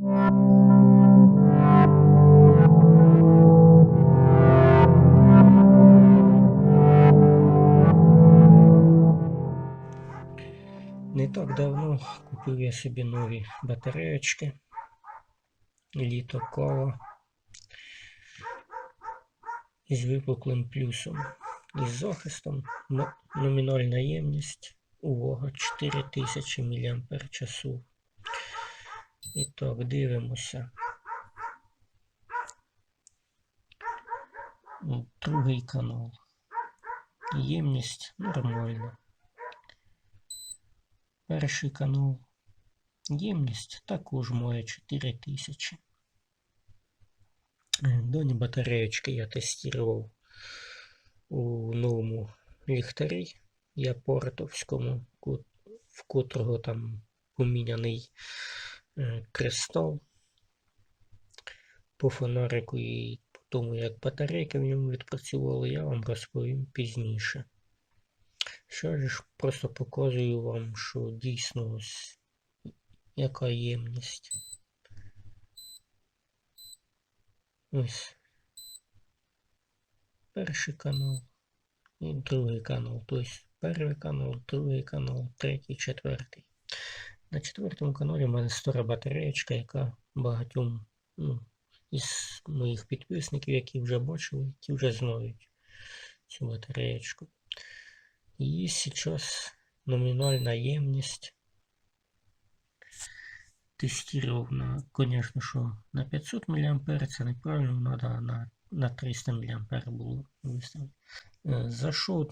Не так давно купив я собі нові батареєчки. Літо кола із випуклим плюсом. Із захистом номінальна ємність увага 4000 мАч. І так, дивимося. Другий канал. Ємність нормальна. Перший канал. Ємність також має 4000. Е, Дані батареєчки я тестував у новому ліхтарі Япортовському, ко- в котрого там поміняний кристал по фонарику і по тому, як батарейки в ньому відпрацювали, я вам розповім пізніше. Що ж, просто показую вам, що дійсно ось яка ємність. Ось. Перший канал і другий канал. Тобто перший канал, другий канал, третій, четвертий. На четвертому каналі в мене стара батареєчка, яка багатьом ну, із моїх підписників, які вже бачили, ті вже знають цю батареєчку. Її зараз номінальна ємність тестував на, конечно, що на 500 мА це неправильно, треба на, на 300 мА було виставити. Е, За що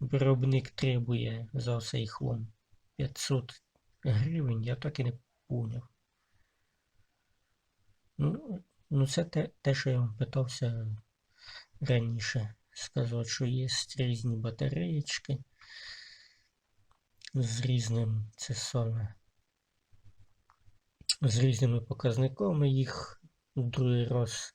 виробник требує за цей хлам 500 гривень, я так і не поняв. Ну, ну це те, те, що я вам питався раніше сказати, що є різні батареєчки з різним це саме з різними показниками їх другий раз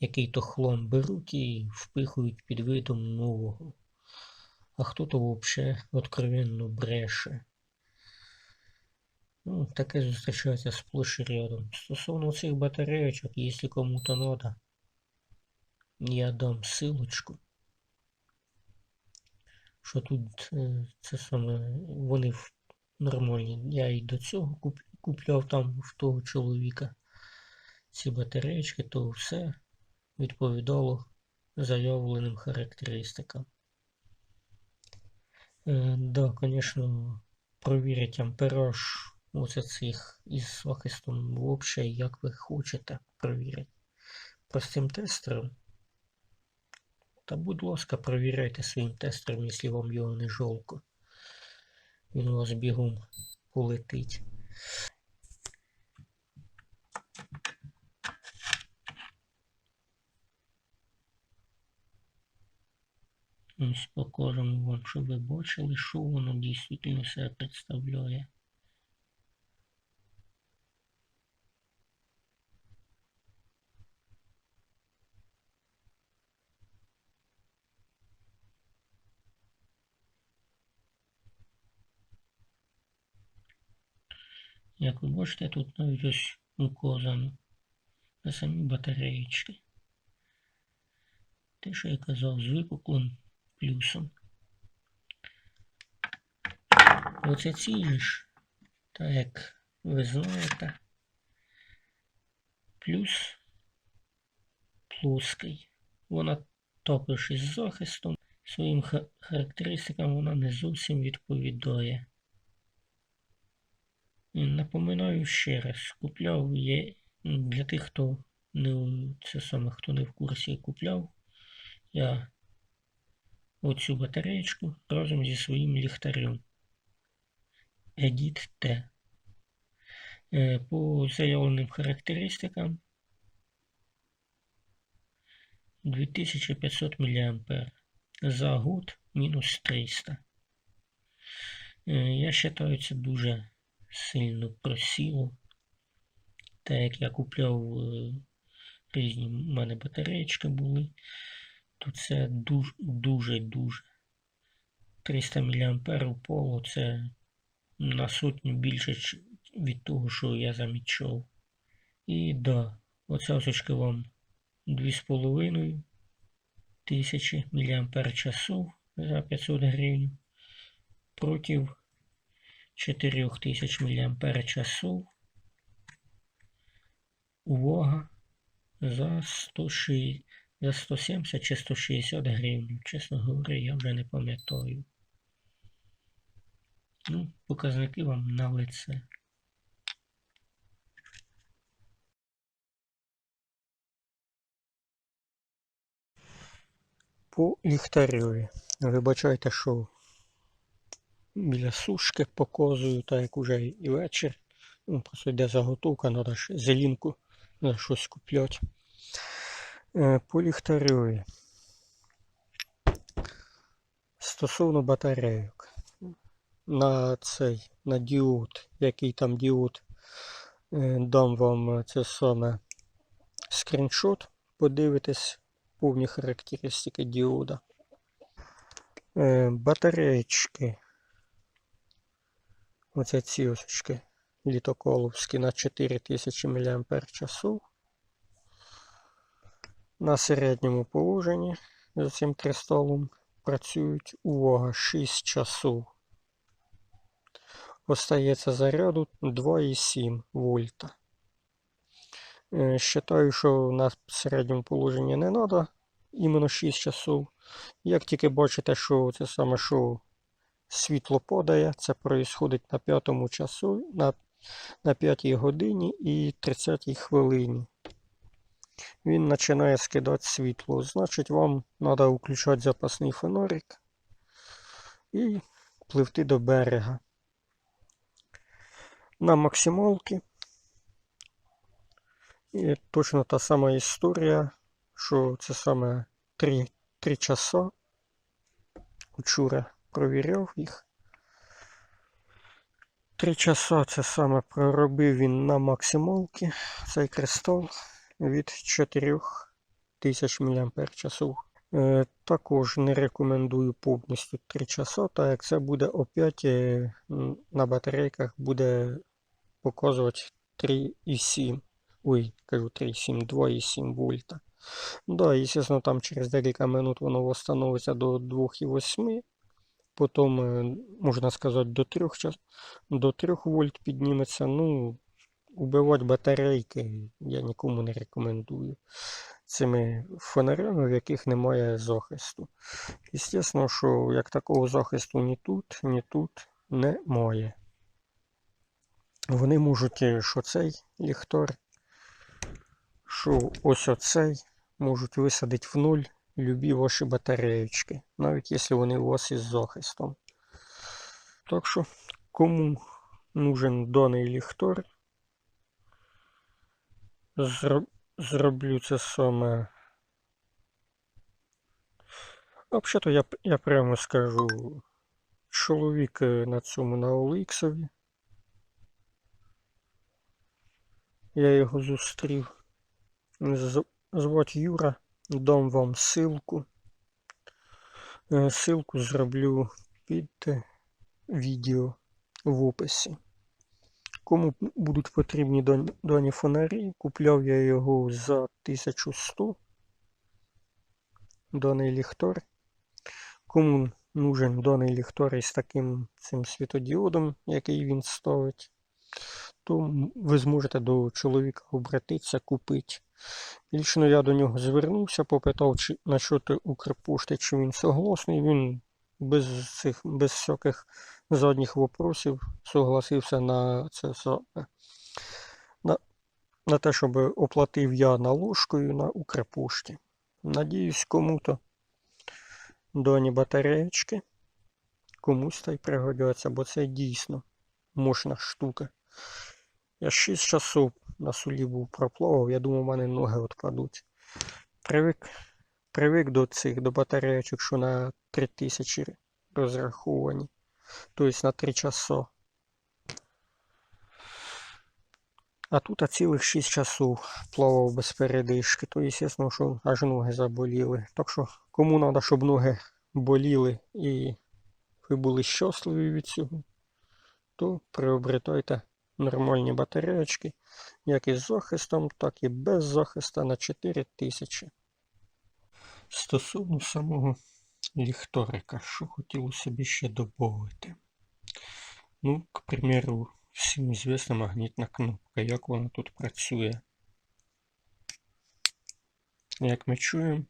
який то хлам беруть і впихують під видом нового. А хто-то взагалі откровенно бреше. Ну, таке зустрічається сплошь і рядом. Стосовно цих батареечок, якщо кому-то надо, я дам ссылочку. Що тут е, це саме вони нормальні. Я і до цього куп, купляв там в того чоловіка ці батареечки, то все відповідало заявленим характеристикам. Е, да, звісно, провірять ампераж оце цих із захистом взагалі, як ви хочете провірити. Простим тестером. Та будь ласка, провіряйте своїм тестером, якщо вам його не жалко. Він у вас бігом полетить. Ось покажемо вам, щоб ви бачили, що воно дійсно себе представляє. Як ви бачите, тут навіть ось указано на самі батареєчки. Те, що я казав, з випуклим плюсом. Оце ці ж, так як ви знаєте, плюс плоский. Вона також із захистом. Своїм характеристикам вона не зовсім відповідає. Напоминаю ще раз, купляв є для тих, хто не це саме, хто не в курсі купляв. Я оцю батареєчку разом зі своїм ліхтарем. Edit T. Е, По заявленим характеристикам 2500 мА. За год мінус 300. Е, Я вважаю, це дуже сильно просіло. Так як я купляв е, різні в мене батареєчки були, то це дуже дуже дуже 300 мА упало, це на сотню більше від того, що я замічав. І да, оця осочка вам 2,5 тисячі мАч за 500 гривень проти 4000 мАч увага за 106, за 170 чи 160 гривень. Чесно говоря, я вже не пам'ятаю. Ну, показники вам на лице. По ліхтареві. Вибачайте, що біля сушки показую, так як уже і вечір. Ну, просто йде заготовка, треба ж зелінку на щось купляти. Е, По ліхтареві. Стосовно батарейок. На цей, на діод, який там діод, е, дам вам це саме скріншот, подивитесь повні характеристики діода. Е, Батареєчки. Оце ці осочки літоколовські на 4000 мАч. На середньому положенні за цим кристалом працюють увага 6 часов. Остається заряду 2,7 вольта. Е, Считаю, що на середньому положенні не треба іменно 6 часов. Як тільки бачите, що це саме що світло падає, це происходить на п'ятому часу, на, на 5 годині і 30 хвилині. Він починає скидати світло. Значить, вам треба включати запасний фонарик і пливти до берега. На максималці. І точно та сама історія, що це саме 3, 3 часа. Вчора провіряв їх. Три часа це саме проробив він на максималці цей кристал від 4000 мАч. Е, також не рекомендую повністю 3 часа, так як це буде опять е, на батарейках буде показувати 3,7. Ой, кажу 3,7, 2,7 вольта. Да, звісно, там через декілька минут воно встановиться до 2,8. Потім, е, можна сказати, до 3, час, до 3 вольт підніметься. Ну, убивати батарейки я нікому не рекомендую. Цими фонарями, в яких немає захисту. Звісно, що як такого захисту ні тут, ні тут немає. Вони можуть, е, що цей ліхтар, що ось оцей, можуть висадити в нуль любі ваші батареєчки, навіть якщо вони у вас із захистом. Так що, кому нужен даний ліхтар, зроблю це саме. Взагалі-то я я прямо скажу, чоловік е, на цьому на OLX. Я його зустрів. Звати Юра. Дам вам ссылку. Е, ссылку зроблю під відео в описі. Кому будуть потрібні дані фонарі, купляв я його за 1100 даний ліхтар. Кому нужен даний ліхтар із таким цим світодіодом, який він ставить, то ви зможете до чоловіка обратитися, купити. Лічно я до нього звернувся, попитав чи, насчет Укрпошти, чи він согласний. Він без цих, без всяких задніх вопросів согласився на це на, на те, щоб оплатив я наложкою на Укрпошті. Надіюсь, кому-то дані батареєчки комусь та й пригодяться, бо це дійсно мощна штука. Я 6 часов на сулі був проплавав, я думав, у мене ноги відпадуть. Привик привик до цих до батареєчок, що на 3000 розраховані. Тобто на 3 часа. А тут а цілих 6 часов плавав без передишки. То, звісно, що аж ноги заболіли. Так що, кому треба, щоб ноги боліли і ви були щасливі від цього, то приобретайте нормальні батареечки, як із захистом, так і без захиста на 4000. Стосовно самого ліхторика, що хотілося б ще додати? Ну, к примеру, всім звісна магнітна кнопка, як вона тут працює. Як ми чуємо,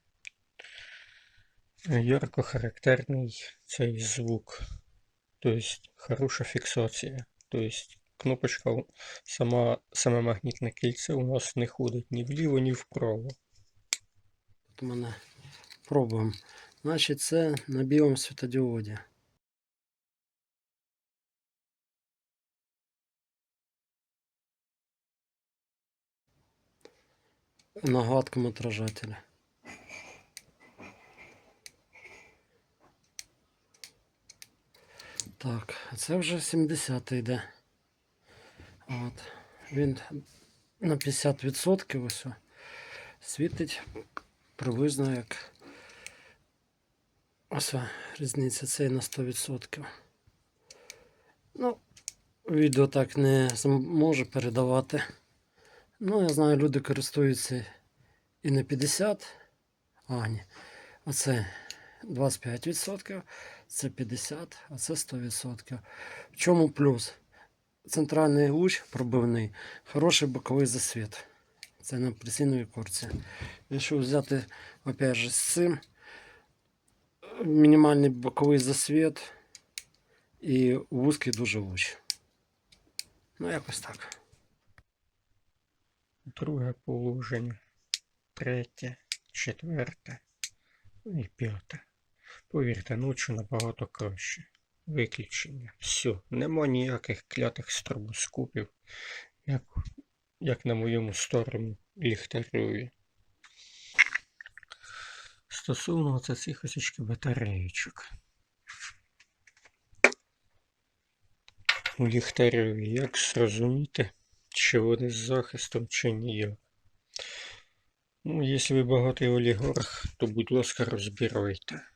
ярко характерний цей звук. Тобто хороша фіксація. Тобто кнопочка сама, саме магнітне кільце у нас не ходить ні вліво, ні вправо. Тут мене пробуємо. Значить, це на білому світодіоді. На гладкому отражателі. Так, це вже 70 йде. От. Він на 50% ось світить приблизно як ось різниця цей на 100%. Ну, відео так не зможе передавати. Ну, я знаю, люди користуються і на 50. А, ні. Оце 25%, це 50%, а це 100%. В чому плюс? Центральний луч пробивний, хороший боковий засвіт. Це на пресійновій курці. Якщо взяти, опять же, з цим, мінімальний боковий засвіт і вузький дуже луч. Ну, якось так. Друге положення, третє, четверте і п'яте. Повірте, ночі набагато краще. Виключення. Все, нема ніяких клятих стробоскопів, як, як на моєму старому ліхтареві. Стосовно цих осічки батареєчок. У ліхтареві як зрозуміти, чи вони з захистом, чи ні. Ну, якщо ви багатий олігарх, то будь ласка, розбирайте,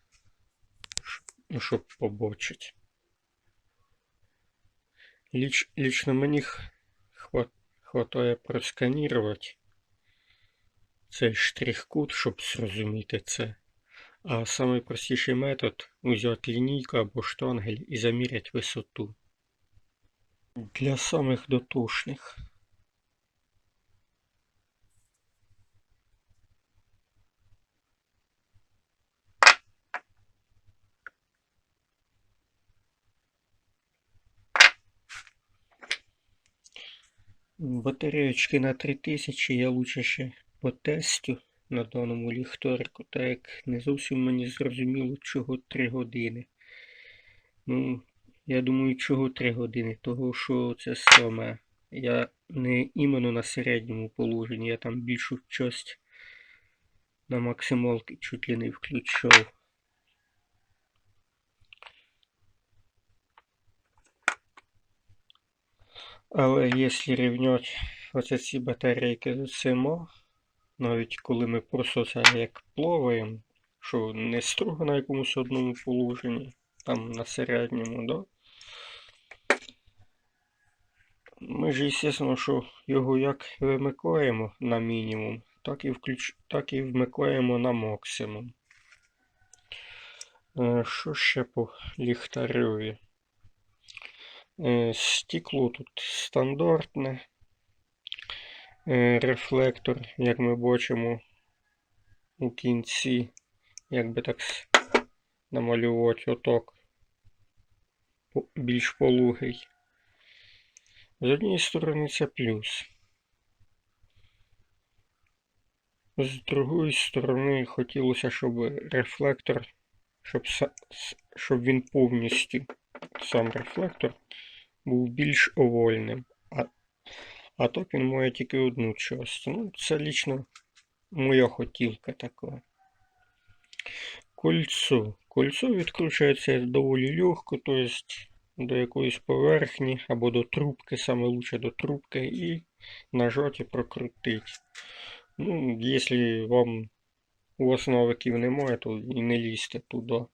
щоб побачити. Ліч, лічно мені х- хватає просканірувати цей штрих-код, щоб зрозуміти це. А найпростіший метод взяти лінійку або штангель і заміряти висоту. Для самих дотошних. Батареечки на 3000 я лучше ще потестю на даному ліхторику, так як не зовсім мені зрозуміло, чого 3 години. Ну, я думаю, чого 3 години, того що це саме. Я не іменно на середньому положенні, я там більшу часть на максималки чуть ли не включав. Але якщо рівняти оце ці батарейки з усіма, навіть коли ми просто це як плаваємо, що не строго на якомусь одному положенні, там на середньому, да? Ми ж, звісно, що його як вимикаємо на мінімум, так і, включ... так і вмикаємо на максимум. Е, Що ще по ліхтареві? Е, Стекло тут стандартне. Е, Рефлектор, як ми бачимо у кінці, як би так намалювати отак. Більш пологий. З однієї сторони це плюс. З другої сторони хотілося, щоб рефлектор, щоб, щоб він повністю, сам рефлектор, був більш овальним. А, а так він має тільки одну частину. Ну, це лічно моя хотілка така. Кольцо. Кольцо відкручується доволі легко, тобто до якоїсь поверхні або до трубки, саме лучше до трубки, і нажати прокрутити. Ну, якщо вам у вас немає, то і не лізьте туди.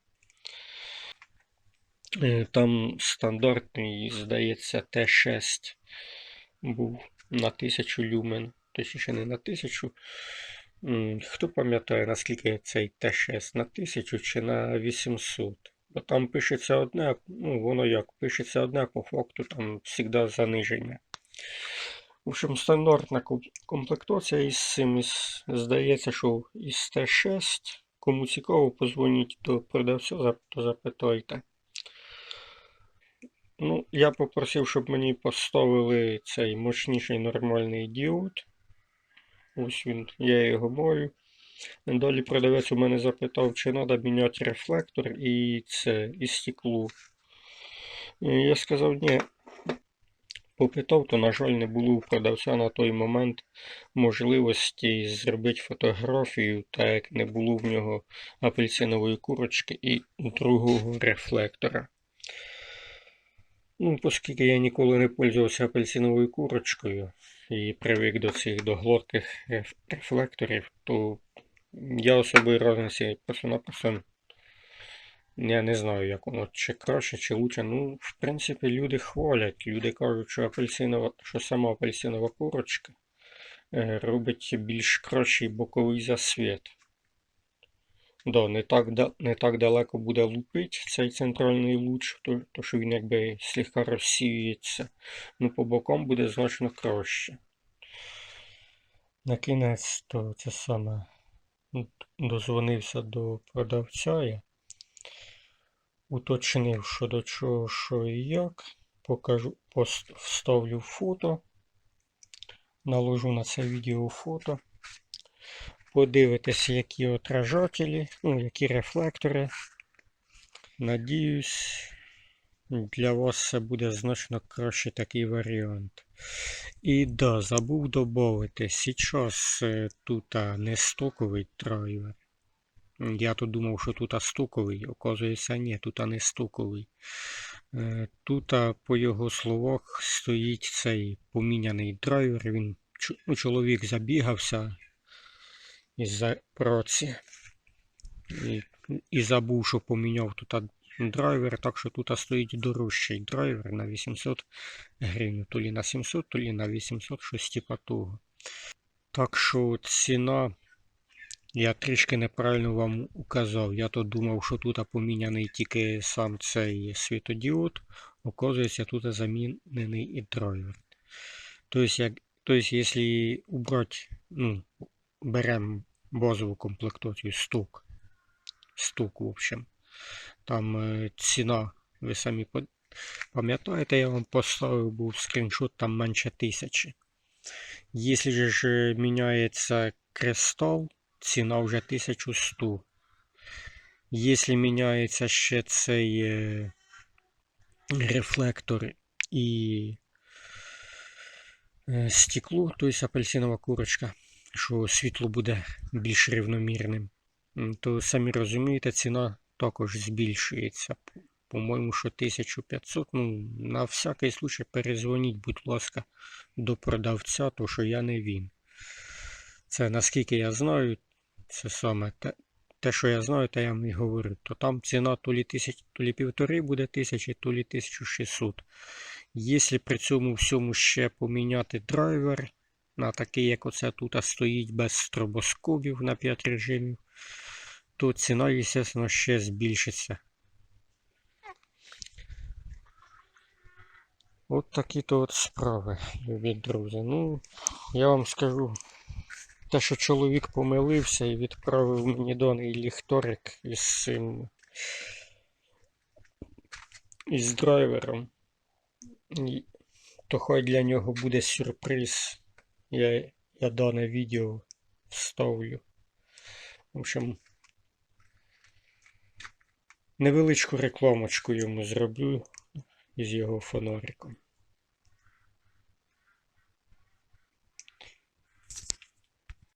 Е, Там стандартний, здається, Т6 був на 1000 люмен, точніше не на 1000. Хто пам'ятає, наскільки цей Т6 на 1000 чи на 800? Бо там пишеться одне, ну воно як, пишеться одне, по факту там завжди заниження. В общем, стандартна комплектація із цим, із, здається, що із Т6. Кому цікаво, позвоніть до продавця, то запитайте. Ну, я попросив, щоб мені поставили цей мощніший нормальний діод. Ось він, я його маю. Далі продавець у мене запитав, чи треба міняти рефлектор і це, і стекло. Я сказав, ні. Попитав, то, на жаль, не було у продавця на той момент можливості зробити фотографію, так як не було в нього апельсинової курочки і другого рефлектора. Ну, оскільки я ніколи не пользувався апельсиновою курочкою і привик до цих до гладких реф- рефлекторів, то я особої різниці просто-напросто я не знаю, як воно, чи краще, чи лучше. Ну, в принципі, люди хвалять. Люди кажуть, що апельсинова, що сама апельсинова курочка е, робить більш кращий боковий засвіт. Да, не так, не так далеко буде лупить цей центральний луч, то, то що він якби слегка розсіюється. Ну, по бокам буде значно краще. На кінець то це саме дозвонився до продавця я. Уточнив, що до чого, що і як. Покажу, пост, вставлю фото. Наложу на це відео фото. Подивитися, які отражателі, ну, які рефлектори. Надіюсь, для вас це буде значно краще такий варіант. І да, забув додати, зараз е, тут не стоковий драйвер. Я то думав, що тут стоковий, оказується, ні, тут не стоковий. Е, Тут, по його словах, стоїть цей поміняний драйвер. Він, ну, чоловік забігався із-за праці. І, і забув, що поміняв тут драйвер, так що тут стоїть дорожчий драйвер на 800 гривень. То лі на 700, то лі на 800, щось типа. Так що ціна. Я трішки неправильно вам указав. Я то думав, що тут поміняний тільки сам цей світодіод. Оказується, тут замінений і драйвер. Тобто, тобто, якщо убрати, ну, беремо базову комплектацію сток. Сток, в общем. Там е, ціна, ви самі пам'ятаєте, я вам поставив був скріншот, там менше тисячі. Якщо ж е, міняється кристал, ціна вже 1100. Якщо міняється ще цей рефлектор і е, стекло, тобто апельсинова курочка, що світло буде більш рівномірним, то самі розумієте, ціна також збільшується. По-моєму, що 1500. Ну, на всякий случай перезвоніть, будь ласка, до продавця, то що я не він. Це наскільки я знаю, це саме те, те, що я знаю, те я вам і говорю. То там ціна то лі, тисяч, то півтори буде тисячі, то лі 1600. Якщо при цьому всьому ще поміняти драйвер на такий, як оце тут а стоїть без стробоскопів на 5 режимів, то ціна, звісно, ще збільшиться. От такі то от справи, любі друзі. Ну, я вам скажу, те, що чоловік помилився і відправив мені даний ліхторик із цим із драйвером. То хай для нього буде сюрприз. Я, я дане відео вставлю. В общем, невеличку рекламочку йому зроблю із його фонариком.